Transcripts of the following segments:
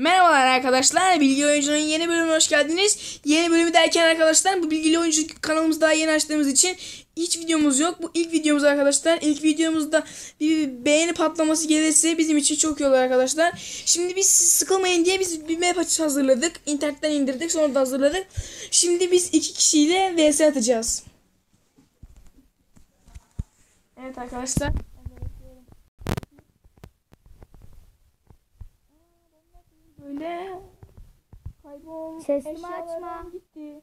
Merhabalar arkadaşlar. Bilgi Oyuncu'nun yeni bölümüne hoş geldiniz. Yeni bölümü derken arkadaşlar bu Bilgili Oyuncu kanalımızı daha yeni açtığımız için hiç videomuz yok. Bu ilk videomuz arkadaşlar. İlk videomuzda bir beğeni patlaması gelirse bizim için çok iyi olur arkadaşlar. Şimdi biz sıkılmayın diye biz bir map açısı hazırladık. İnternetten indirdik sonra da hazırladık. Şimdi biz iki kişiyle vs atacağız. Evet arkadaşlar. Böyle kaybol. Sesimi açma. Gitti.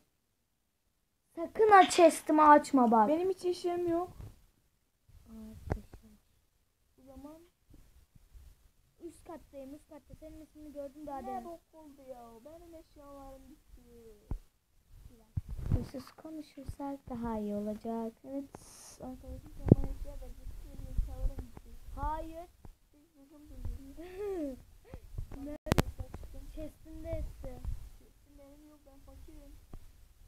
Sakın aç chest'imi açma bak. Benim hiç eşyam yok. O zaman Üst kattayım üst katta. Senin ismini gördüm daha ne demin. bok oldu ya? Benim eşyalarım gitti. Sessiz konuşursak daha iyi olacak. Evet arkadaşım. Hayır. Biz buldum buldum. Ne? Chest'inde hepsi. Benim yok ben fakirim.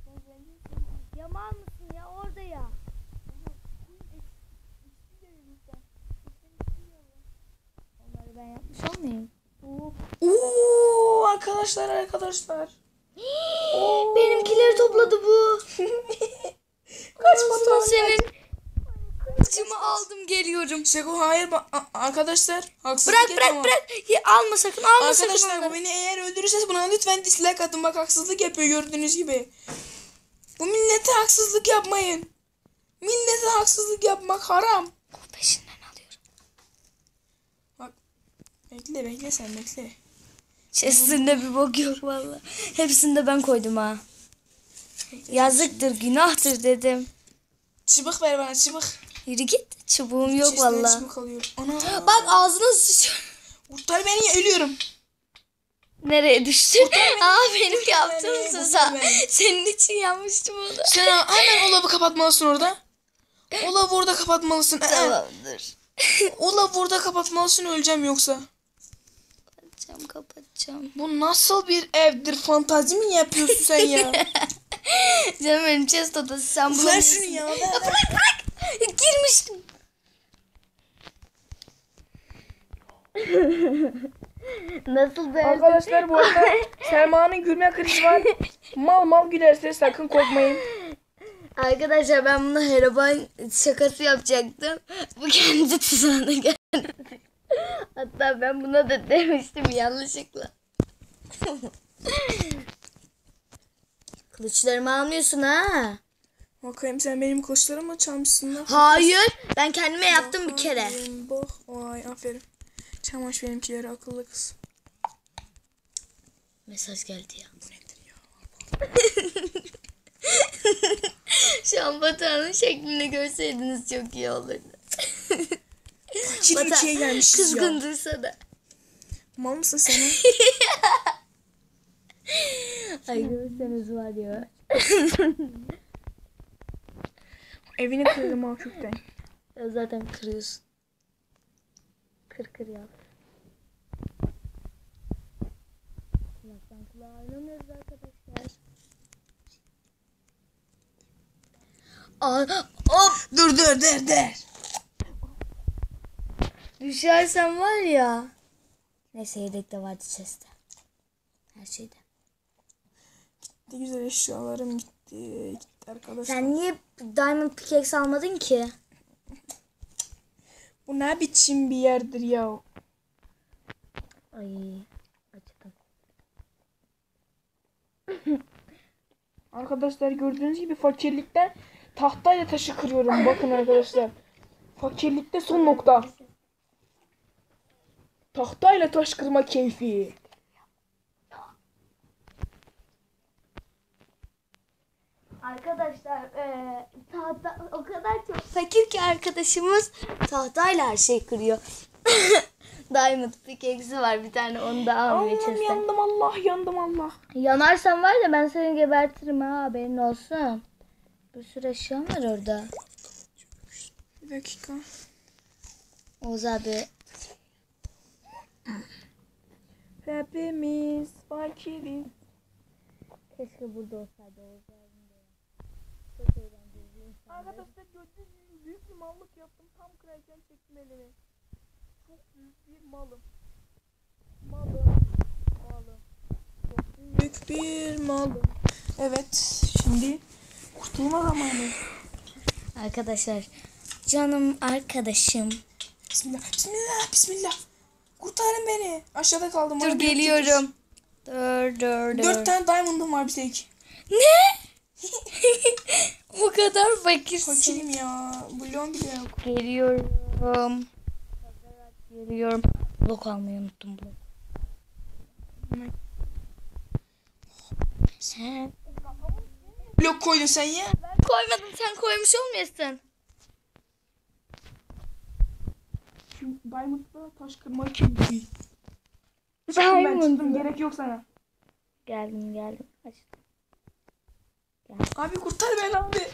Sen zenginsin. Yaman mısın ya orada ya. İçki de lütfen. Lütfen içki yiyorum. Onları ben yapmış olmayayım. Oo arkadaşlar arkadaşlar. Benimkileri topladı bu. Kaç fotoğraf senin. Kılıcımı aldım geliyorum. Seko hayır ba- a- arkadaşlar haksızlık Bırak yapamam. bırak bırak. Ya, alma sakın alma sakın Arkadaşlar onları. beni eğer öldürürseniz buna lütfen dislike atın bak haksızlık yapıyor gördüğünüz gibi. Bu millete haksızlık yapmayın. Millete haksızlık yapmak haram. Peşinden alıyorum. Bak bekle bekle sen bekle. Chest'inde bir bok yok valla. Hepsini de ben koydum ha. Yazıktır günahtır dedim. Çıbık ver bana çıbık. Yürü git. Çubuğum yok valla. Çıbık alıyorum. Ana. Bak ağzına sıçıyor. Kurtar beni ölüyorum. Nereye düştün? Aa benim beni, yaptığım beni. Senin için yapmıştım onu. Sen hemen o lavı kapatmalısın orada. O lavı orada kapatmalısın. Ee, Tamamdır. O lavı orada kapatmalısın öleceğim yoksa. Kapatacağım kapatacağım. Bu nasıl bir evdir? Fantazi mi yapıyorsun sen ya? Canım benim chest odası sen Ver bulamıyorsun. şunu ya. Ver, ver. Bırak bırak. Girmiştim. Nasıl be? Arkadaşlar bu arada Selma'nın gülme krizi var. Mal mal gülerse sakın korkmayın. Arkadaşlar ben bunu heraban şakası yapacaktım. Bu kendi tuzağına geldi. Hatta ben buna da demiştim yanlışlıkla. Kılıçlarımı almıyorsun ha. Bakayım sen benim kılıçlarımı çalmışsın lan. Hayır. Ben kendime yaptım bir kere. Bak vay aferin. Çalmış benimkileri akıllı kız. Mesaj geldi ya. Bu nedir ya? Şu an şeklini görseydiniz çok iyi olurdu. Çin ülkeye gelmişiz ya. Kızgın dursa da. Mal mısın sen? Ay görseniz var ya. Evini kırdım. Ya zaten kırıyorsun. Kır kır ya. Kulaktan kulağa oynamıyoruz arkadaşlar. Aa, hop Dur dur dur dur. Düşersen var ya. Neyse yedek de vardı chest'te. Her şeyde. Ne güzel eşyalarım gitti. Gitti arkadaşlar. Sen niye diamond pickaxe almadın ki? Bu ne biçim bir yerdir ya? Ay acıdım. Arkadaşlar gördüğünüz gibi fakirlikten tahtayla taşı kırıyorum. Bakın arkadaşlar. Fakirlikte son nokta. Tahtayla taş kırma keyfi. Arkadaşlar eee tahta o kadar çok fakir ki arkadaşımız tahtayla her şey kırıyor. Diamond pickaxe'i var bir tane onu da almıyor Allah'ım chest'e. yandım Allah yandım Allah. Yanarsan var ya ben seni gebertirim ha haberin olsun. Bir sürü eşyan var orada. Bir dakika. Oğuz abi Hepimiz fakiriz. keşke burada olsaydı. Çok eğlenceli. Arkadaşlar gördüğünüz gibi büyük bir mallık yaptım. Tam kırarken çektim elimi. Çok büyük bir malım. Malım. Malım. bir mal. Evet şimdi kurtulma zamanı. Arkadaşlar canım arkadaşım. Bismillah bismillah bismillah. Kurtarın beni. Aşağıda kaldım. Dur Bana bir- geliyorum. Dur dur dur. Dört tane diamond'um var bir tek. Ne? o kadar fakirsin. Fakirim ya. Bulyon bile yok. Geliyorum. Geliyorum. Blok almayı unuttum blok. Sen Blok koydun sen ya. koymadın sen koymuş olmayasın. Şu diamond'da taş kırma kilidi. Ben çıktım gerek yok sana. Geldim geldim. Aç. Abi kurtar beni abi.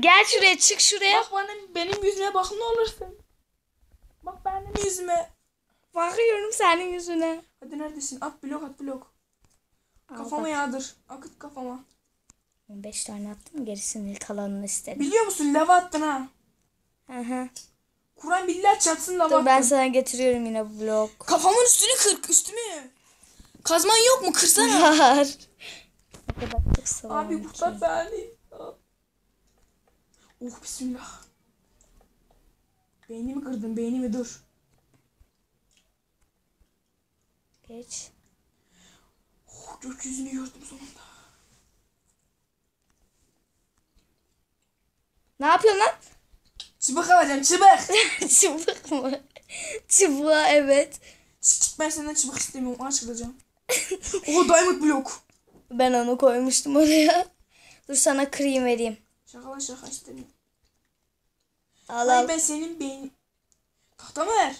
Gel şuraya çık şuraya. Bak bana benim yüzüme bak ne olursun. Bak benim yüzüme. Bakıyorum senin yüzüne. Hadi neredesin? At blok at blok. Al Kafama bak. yağdır. Akıt kafama. 15 tane attım gerisini kalanını istedim. Biliyor musun lava attın ha. Hı hı. Kur'an billah çatsın Dur attın. ben sana getiriyorum yine blok. Kafamın üstünü kır üstümü. Kazman yok mu? Kırsana. Var. O kadar çok salam Abi kurtar beni. Oh bismillah. Beynimi kırdın beynimi dur. Geç. Oh, gökyüzünü gördüm sonunda. Ne yapıyorsun lan? Çıbık alacağım çıbık. Çubuk mu? Çubuğa evet. Çık ben senden çıbık istemiyorum aç kılacağım. oh diamond blok. Ben onu koymuştum oraya. Dur sana krem vereyim. Şaka şaka istemiyorum. Al al. ben senin beyin... Tahta mı ver?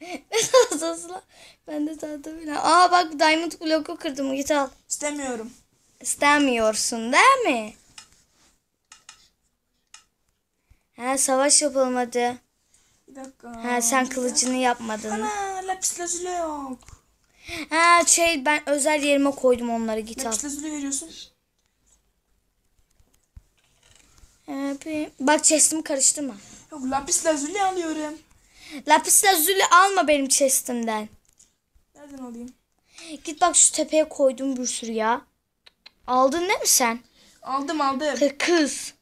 Lan. Ben de tahta bile. Aa bak diamond bloku kırdım. Git al. İstemiyorum. İstemiyorsun değil mi? Ha savaş yapalım hadi. Bir dakika. Ha sen kılıcını yapmadın. Ana lapis lazuli yok. Ha şey ben özel yerime koydum onları git al. Lapis lazuli veriyorsun. Abi, Bak chestimi karıştırma. Yok lapis lazuli alıyorum. Lapis lazuli alma benim chestimden. Nereden alayım? Git bak şu tepeye koydum bir sürü ya. Aldın değil mi sen? Aldım aldım. Kı- Kız.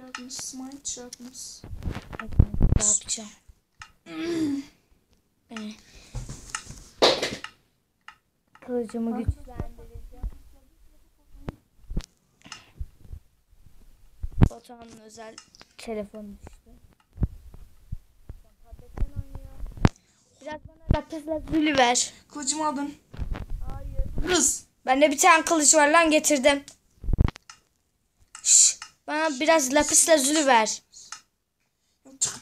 Sharpness, smite sharpness. Ne yapacağım? Evet. Kılıcımı güçlendireceğim. Batuhan'ın özel telefonu işte. Tabletten oynuyor. Biraz bana lapis lazuli ver. Kılıcımı aldın. Hayır. Kız. Bende bir tane kılıç var lan getirdim. Bana biraz lapis lazuli ver. Çık.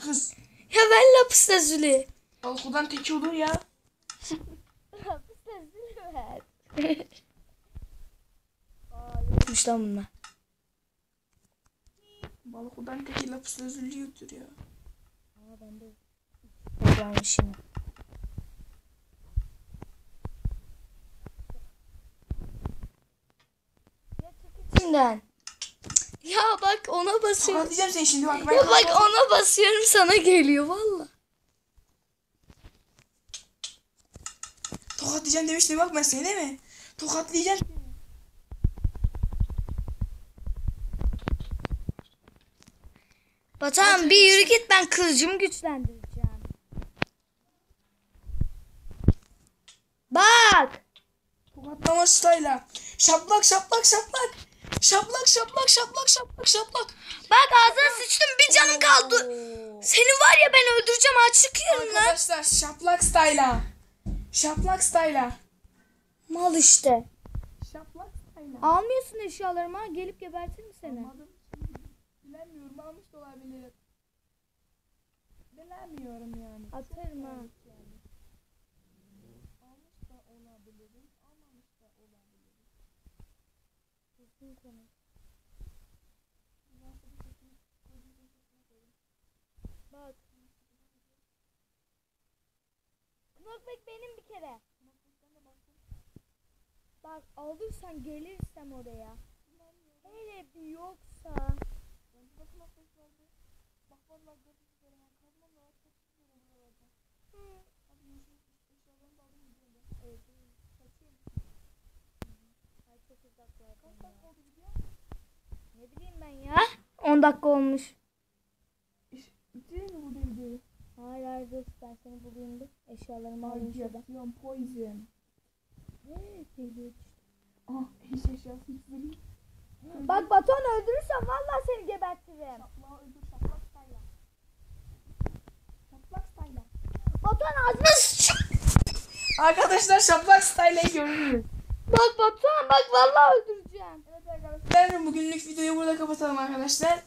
Kız. Ya ver lapis lazuli. Balkodan teki olur ya. Lapis lazuli ver. Aa yokmuş lan bunlar. Balkodan teki lapis lazuli yoktur ya. Ama ben de çık içinden. Ya bak ona basıyorum. Tokatlayacağım seni şimdi bak. Ben Ya bak ona basıyorum sana geliyor valla. Tokatlayacağım demiştim bak ben seni değil mi? Tokatlayacağım. Batuhan bir yürü git ben kılıcımı güçlendireceğim. Bak. Tokatlama style. Şaplak şaplak şaplak. Şaplak şaplak şaplak şaplak şaplak. Bak ağzına sıçtım bir canım kaldı. Senin var ya ben öldüreceğim aç çıkıyorum lan. Arkadaşlar şaplak style. Şaplak style. Mal işte. Şaplak style. Almıyorsun eşyalarımı ha gelip gebertir mi seni? Almadım. Bilemiyorum almış da olabilir. Bilemiyorum yani. Atarım ha. Almış da olabilirim. Almamış da olabilirim. Bak. Knockback benim bir kere. Bak alırsan gelirsem oraya. Hele bir yoksa. Bak vallahi gördüğünüz üzere ben kazmam var. Çok güzel olur oralarda. Hadi görüşürüz. Eşyalarımı da aldım gidiyorum ben. Evet, kaçayım. Ne bileyim ben ya. 10 dakika olmuş. Bitirelim mi burada videoyu? Hayır hayır dur ben seni bulayım bir. Eşyalarımı alayım şuradan. Radiasyon, poison. Geliyor. Ah hiç eşyası hiç değil. Bak Batuhan öldürürsem vallahi seni gebertirim. Şaplağı öldür şaplak style. Şaplak style. Batuhan ağzına. Arkadaşlar şaplak style görünüyor. Bak Batuhan bak vallahi öldüreceğim. Evet arkadaşlar bugünlük videoyu burada kapatalım arkadaşlar.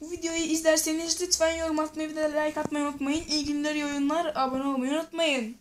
Bu videoyu izlerseniz lütfen yorum atmayı ve de like atmayı unutmayın. İyi günler, iyi oyunlar, abone olmayı unutmayın.